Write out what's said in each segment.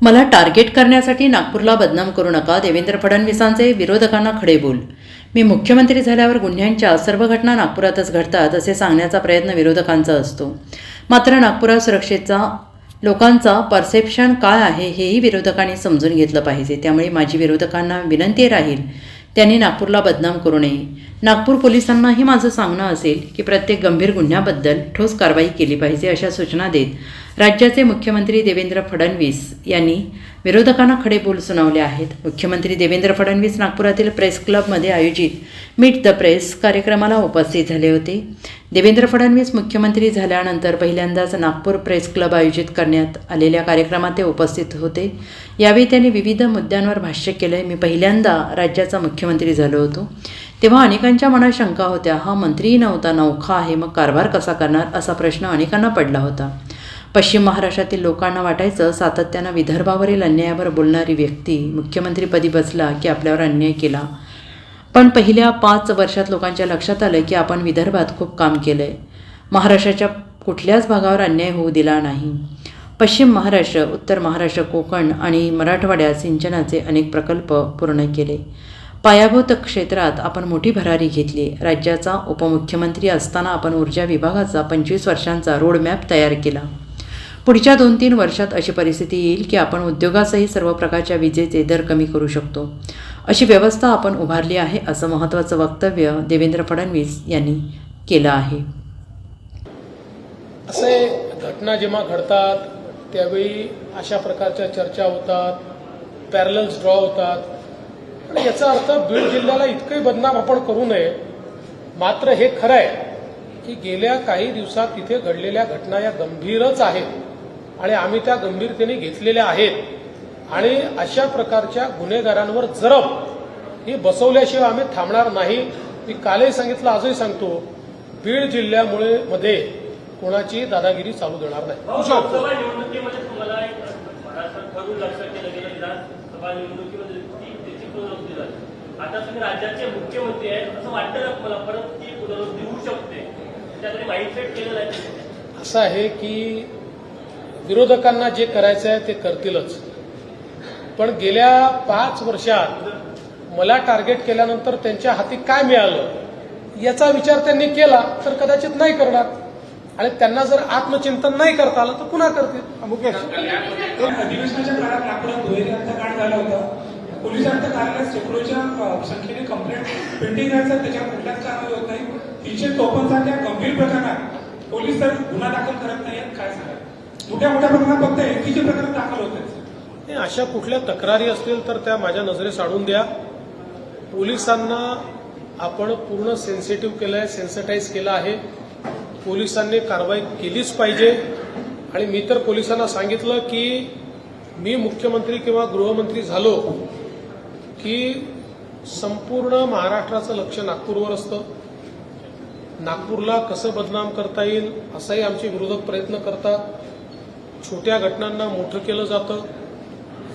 मला टार्गेट करण्यासाठी नागपूरला बदनाम करू नका देवेंद्र फडणवीसांचे विरोधकांना खडे बोल मी मुख्यमंत्री झाल्यावर गुन्ह्यांच्या सर्व घटना नागपुरातच घडतात असे सांगण्याचा प्रयत्न विरोधकांचा असतो. मात्र नागपुरात सुरक्षेचा लोकांचा परसेप्शन काय आहे हेही विरोधकांनी समजून घेतलं पाहिजे. त्यामुळे माझी विरोधकांना विनंती राहील त्यांनी नागपूरला बदनाम करू नये. नागपूर पोलिसांनाही माझं सांगणं असेल की प्रत्येक गंभीर गुन्ह्याबद्दल ठोस कारवाई केली पाहिजे अशा सूचना देत राज्याचे मुख्यमंत्री देवेंद्र फडणवीस यांनी विरोधकांना खडे बोल सुनावले आहेत. मुख्यमंत्री देवेंद्र फडणवीस नागपुरातील प्रेस क्लबमध्ये आयोजित मीट द प्रेस कार्यक्रमाला उपस्थित झाले होते. देवेंद्र फडणवीस मुख्यमंत्री झाल्यानंतर पहिल्यांदाच नागपूर प्रेस क्लब आयोजित करण्यात आलेल्या कार्यक्रमात ते उपस्थित होते. यावेळी त्यांनी विविध मुद्द्यांवर भाष्य केलं मी पहिल्यांदा राज्याचा मुख्यमंत्री झालो होतो. तेव्हा अनेकांच्या मनात शंका होत्या हा मंत्रीही नव्हता नौखा आहे मग कारभार कसा करणार असा प्रश्न अनेकांना पडला होता. पश्चिम महाराष्ट्रातील लोकांना वाटायचं सातत्यानं विदर्भावरील अन्यायावर बोलणारी व्यक्ती मुख्यमंत्रीपदी बसला की आपल्यावर अन्याय केला. पण पहिल्या पाच वर्षात लोकांच्या लक्षात आलं की आपण विदर्भात खूप काम केलं आहे महाराष्ट्राच्या कुठल्याच भागावर अन्याय होऊ दिला नाही. पश्चिम महाराष्ट्र उत्तर महाराष्ट्र कोकण आणि मराठवाड्यात सिंचनाचे अनेक प्रकल्प पूर्ण केले. पायाभूत क्षेत्रात आपण मोठी भरारी घेतली. राज्याचा उपमुख्यमंत्री असताना आपण ऊर्जा विभागाचा पंचवीस वर्षांचा रोडमॅप तयार केला. पुढच्या दोन तीन वर्षात अशी परिस्थिती येईल की आपण उद्योगासही सर्व प्रकारच्या विजेचे दर कमी करू शकतो. अशी व्यवस्था आपण उभारली आहे असं महत्त्वाचं वक्तव्य देवेंद्र फडणवीस यांनी केलं आहे. असे घटना जेव्हा घडतात त्यावेळी अशा प्रकारच्या चर्चा होतात पॅरलल्स ड्रॉ होतात. आणि याचा अर्थ बीड जिल्ह्याला इतकंही बदनाम आपण करू नये. मात्र हे खरं आहे की गेल्या काही दिवसात तिथे घडलेल्या घटना या गंभीरच आहेत. आणि आम्ही त्या गंभीरतेने घेतलेल्या आहेत. आणि अशा प्रकारच्या गुन्हेगारांवर जरब ही बसवल्याशिवाय आम्ही थांबणार नाही. मी कालही सांगितलं आजही सांगतो बीड जिल्ह्यामुळे मध्ये कोणाची दादागिरी चालू देणार नाही. आता तुम्ही राज्याचे मुख्यमंत्री आहेत. असं वाटतं का तुम्हाला? परत ती पुनरावृत्ती होऊ शकते. त्याकडे माइंडसेट केलेलं आहे. असं आहे की विरोधकांना जे करायचं आहे ते करतीलच. पण गेल्या पाच वर्षात मला टार्गेट केल्यानंतर त्यांच्या हाती काय मिळालं याचा विचार त्यांनी केला तर कदाचित नाही करणार. आणि त्यांना जर आत्मचिंतन नाही करता आलं तर पुन्हा करतील. मुकेश. अधिवेशनाच्या काळात झालं होतं. कार्यालयात शेकडोच्या अ, संख्येने कंप्लेंट पेंडिंग त्याच्यावर कुठल्याच कारवाई होत नाही. तीनशे चोपन्न सारख्या गंभीर प्रकरणात पोलीस तर गुन्हा दाखल करत नाहीत काय सांगा मोठ्या मोठ्या प्रकरणात फक्त एकीचे प्रकरण दाखल होत आहेत. नाही, अशा कुठल्या तक्रारी असतील तर त्या माझ्या नजरेस आणून द्या. पोलिसांना आपण पूर्ण सेन्सिटिव्ह केलं आहे सेन्सिटाईज केलं आहे. पोलिसांनी कारवाई केलीच पाहिजे. आणि मी तर पोलिसांना सांगितलं की मी मुख्यमंत्री किंवा गृहमंत्री झालो की संपूर्ण महाराष्ट्राचं लक्ष नागपूरवर असतं. नागपूरला कसं बदनाम करता येईल असाही आमचे विरोधक प्रयत्न करतात. छोट्या घटनांना मोठं केलं जातं.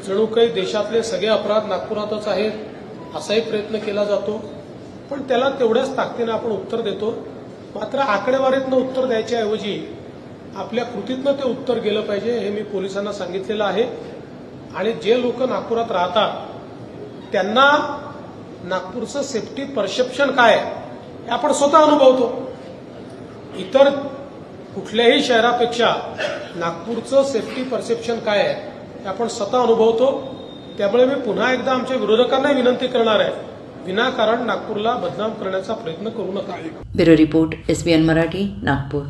जणू काही देशातले सगळे अपराध नागपुरातच आहेत असाही प्रयत्न केला जातो. पण त्याला तेवढ्याच ताकदीनं आपण उत्तर देतो. मात्र आकडेवारीतनं उत्तर द्यायच्याऐवजी आपल्या कृतीतनं ते उत्तर गेलं पाहिजे हे मी पोलिसांना सांगितलेलं आहे. आणि जे लोक नागपुरात राहतात त्यांना नागपूरचं सेफ्टी परसेप्शन काय हे आपण स्वतः अनुभवतो. इतर कुठल्याही शहरापेक्षा नागपूरचं सेफ्टी परसेप्शन काय आहे हे आपण स्वतः अनुभवतो. त्यामुळे मी पुन्हा एकदा आमच्या विरोधकांना विनंती करणार आहे विनाकारण नागपूरला बदनाम करण्याचा प्रयत्न करू नका. Bureau report S B N Marathi Nagpur.